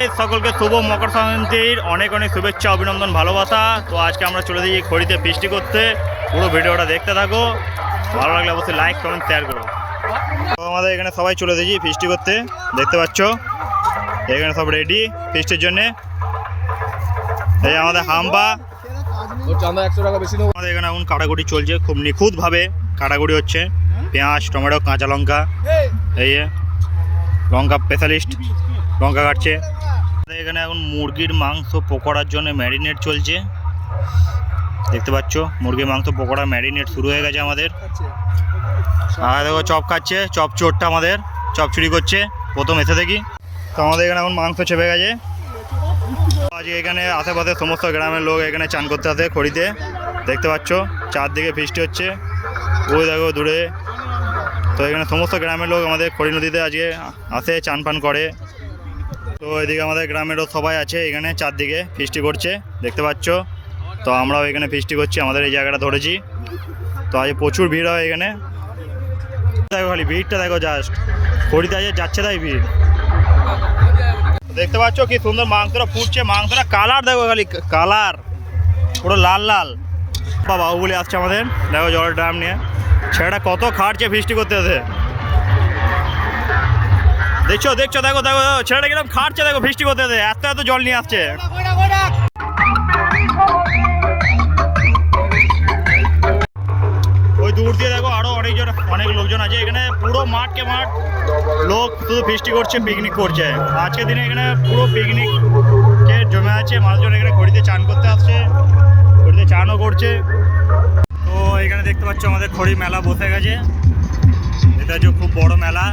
সকলকে শুভ মকর সংক্রান্তির অনেক অনেক শুভেচ্ছা অভিনন্দন ভালোবাসা। তো আজকে আমরা চলে যাই খড়িতে ফিস্টি করতে। পুরো ভিডিওটা দেখতে থাকো। ভালো লাগলে অবশ্যই লাইক কমেন্ট শেয়ার করো। তো আমাদের এখানে সবাই চলে এসেছি ফিস্টি করতে। দেখতে পাচ্ছ? এখানে সব রেডি ফিস্টির জন্যে। এই আমাদের হাম্বা। আমাদের এখানে এখন কাটাকুটি চলছে খুব নিখুঁতভাবে। কাটাকুটি হচ্ছে পেঁয়াজ টমেটো কাঁচা লঙ্কা। এই। লঙ্কা স্পেশালিস্ট লঙ্কা কাটছে। আমাদের এখানে এখন মুরগির মাংস পকোড়ার জন্য ম্যারিনেট চলছে। দেখতে পাচ্ছ, মুরগির মাংস পকোড়া ম্যারিনেট শুরু হয়ে গেছে আমাদের। আর দেখো, চপ খাচ্ছে, চপ চোরটা আমাদের, চপ চুরি করছে, প্রথম এসে দেখি। তো আমাদের এখানে এখন মাংস চেপে গেছে। আজকে এখানে আশেপাশে সমস্ত গ্রামের লোক এখানে চান করতে আসে খড়িতে। দেখতে পাচ্ছ, চারদিকে বৃষ্টি হচ্ছে। ওই দেখো, দূরে। তো এখানে সমস্ত গ্রামের লোক আমাদের খড়ি নদীতে আজকে আসে, চান পান করে। তো এদিকে আমাদের গ্রামেরও সবাই আছে, এখানে চারদিকে ফিস্টি করছে, দেখতে পাচ্ছ? তো আমরাও এখানে ফিস্টি করছি, আমাদের এই জায়গাটা ধরেছি। তো আজ প্রচুর ভিড় হয় এখানে। দেখো খালি ভিড়টা, দেখো জাস্ট খড়িতে আজ যাচ্ছে তাই ভিড়। দেখতে পাচ্ছ কি সুন্দর মাংসটা ফুটছে, মাংসটা কালার দেখো খালি, কালার। পুরো লাল লাল। বাবা বাহুবলি আসছে আমাদের। দেখো জলের ড্রাম নিয়ে। ছেলেটা কত খাটছে ফিস্টি করতে আসে দেখছ দেখছ, দেখো দেখো ছেলেটা কীরকম খাটছে, দেখো, বৃষ্টি করতে এত এত জল নিয়ে আসছে। ওই দূর দিয়ে দেখো আরও অনেকজন, অনেক লোকজন আছে, এখানে পুরো মাঠকে মাঠ, লোক শুধু ফিস্টি করছে পিকনিক করছে। আজকের দিনে এখানে পুরো পিকনিক জমে আছে, মানুষজন এখানে খড়িতে চান করতে আসছে খড়িতে চানও করছে। তো এখানে দেখতে পাচ্ছ আমাদের খড়ি মেলা বসে গেছে। এটা হচ্ছে খুব বড় মেলা।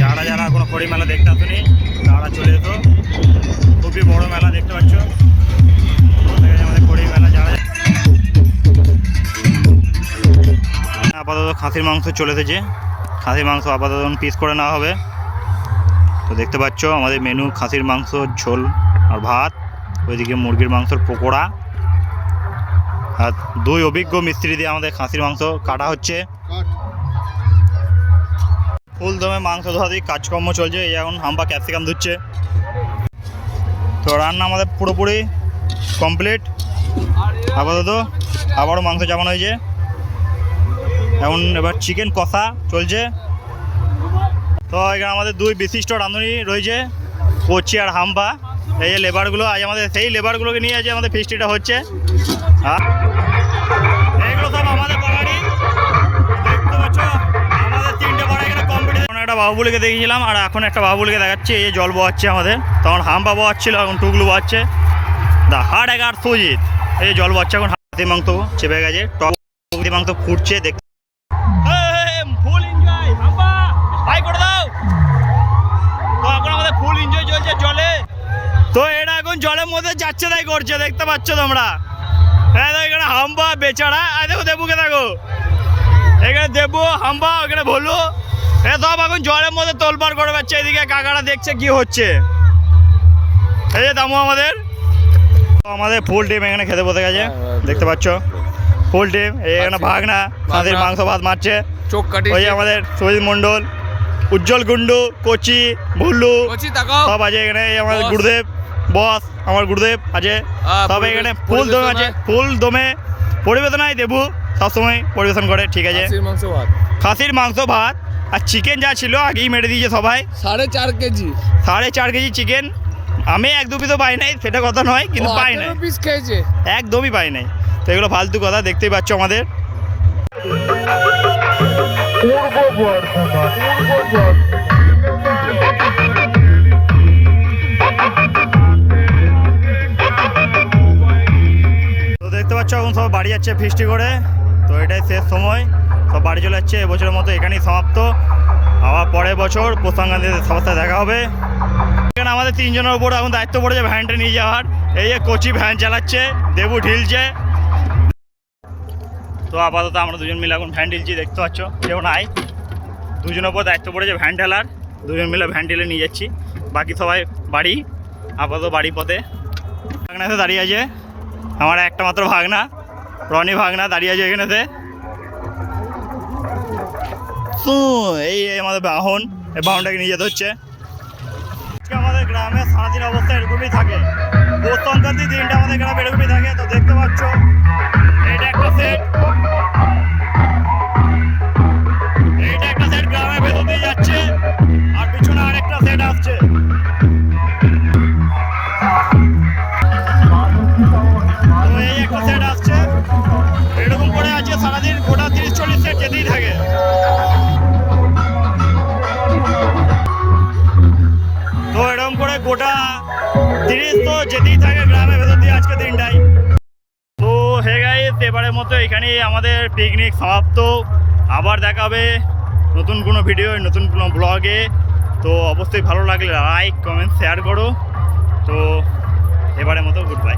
যারা যারা কোনো খড়ি মেলা দেখতে আসেনি, তারা চলে যেত। খুবই বড় মেলা দেখতে পাচ্ছ। আমাদের খড়ি মেলা যারা আপাতত খাসির মাংস চলে এসেছে। খাসির মাংস আপাতত পিস করে নেওয়া হবে। তো দেখতে পাচ্ছ, আমাদের মেনু খাসির মাংস, ঝোল আর ভাত। ওইদিকে মুরগির মাংসর পকোড়া। আর দুই অভিজ্ঞ মিস্ত্রি দিয়ে আমাদের খাসির মাংস কাটা হচ্ছে। ফুল দমে মাংস ধোয়াধি কাজকর্ম চলছে, এই এখন হাম্বা ক্যাপসিকাম ধুচ্ছে। তো রান্না আমাদের পুরোপুরি কমপ্লিট আপাতত আবারও মাংস চাপানো হয়েছে। এখন এবার চিকেন কষা চলছে। তো এখানে আমাদের দুই বিশিষ্ট রাঁধুনি রয়েছে, কোচি আর হাম্বা এই যে লেবারগুলো, আজ আমাদের সেই লেবারগুলোকে নিয়ে আজ আমাদের ফিস্টিটা হচ্ছে। এইগুলো সব আমাদের বাড়ি বাবুলিকে দেখেছিলাম আর এখন একটা বাবুলিকে দেখাচ্ছে, এই জল বোয়াচ্ছে আমাদের। তখন হাম্বা বোয়াচ্ছিল এখন টুকলু বোয়াচ্ছে দা হার্ড এগার সুজিত। এই জল বোয়াচ্ছে এখন হাতি মাংস চেপে গেছে। হাতি মাংস ফুটছে দেখতে তো এখন এটা এখন জলের মধ্যে যাচ্ছে, তাই করছে, দেখতে পাচ্ছ তোমরা। হ্যাঁ এখানে হাম্বা বেচারা। আর দেখো, দেবুকে দেখো। এখানে দেবু হাম্বা ওখানে ভোলু। এ সব এখন জলের মধ্যে তোলপাড় করে পাচ্ছে এদিকে কাকারা দেখছে কি হচ্ছে। এই যে দামু আমাদের। আমাদের ফুল টিম এখানে খেতে বসে গেছে দেখতে পাচ্ছ? ফুল টিম এখানে ভাগনা তাদের মাংস ভাত মারছে। চোখ কাটি ওই আমাদের সজিত মণ্ডল উজ্জ্বল কুন্ডু কোচি ভুল্লু। সব আছে এখানে এই আমাদের গুরুদেব বস আমার গুরুদেব আছে। আহ, সব এখানে ফুল দমে আছে ফুল দমে। পরিবেশনায় দেবু সবসময় পরিবেশন করে ঠিক আছে। খাসির মাংস ভাত আর চিকেন যা ছিল আগেই মেরে দিয়েছে সবাই। সাড়ে চার কেজি। সাড়ে চার কেজি চিকেন আমি এক দু পিসও পাই নাই সেটা কথা নয় কিন্তু পাই নাই। পিস খেয়েছে? একদমই পাই নাই। তো এগুলো ফালতু কথা দেখতেই পাচ্ছ আমাদের। তো দেখতে পাচ্ছ এখন সব বাড়ি যাচ্ছে ফিস্টি করে। তো এটাই শেষ সময়। সব বাড়ি চলে যাচ্ছে, এবছরের মতো এখানেই সমাপ্ত। আবার পরের বছর সবার সাথে দেখা হবে। এখানে আমাদের তিনজনের উপর এখন দায়িত্ব পড়েছে ভ্যানটা নিয়ে যাওয়ার। এই যে কোচি ভ্যান চালাচ্ছে, দেবু ঢিলছে। তো আপাতত আমরা দুজন মিলে এখন ভ্যান ঢিলছি, দেখতে পাচ্ছ, কেউ নাই। দুজনের উপর দায়িত্ব পড়েছে ভ্যান ঢালার। দুজন মিলে ভ্যান ঢেলে নিয়ে যাচ্ছি। বাকি সবাই বাড়ি, আপাতত বাড়ি পথে। ভাগনাতে দাঁড়িয়ে আছে। আমার একটা মাত্র ভাগনা, রনি ভাগনা দাঁড়িয়ে আছে এখানেতে। তো এই আমাদের বাহন, এই বাহনটাকে নিয়ে যেতে হচ্ছে। আমাদের গ্রাম সারাদিন অবস্থা এরকমই থাকে। পৌষ সংক্রান্তির দিনটা আমাদের গ্রামে এরকমই থাকে, তো দেখতে পাচ্ছ, এটা একটা সেট একটা সেট গ্রামের ভেতর দিয়ে যাচ্ছে, আর পিছনে আরেকটা সেট আসছে। তো এই একটা সেট আসছে। এরকম আজকে সারাদিন গোটা তিরিশ চল্লিশ সেট যেতেই থাকে। গোটা তিরিশ তো যেতেই থাকে গ্রামের ভেতর দিয়ে আজকে দিনটাই। তো হে গাইস এবারের মতো এখানেই আমাদের পিকনিক সমাপ্ত। আবার দেখাবে নতুন কোনো ভিডিও নতুন কোনো ব্লগে তো অবশ্যই ভালো লাগলে লাইক কমেন্ট শেয়ার করো। তো এবারের মতো গুড বাই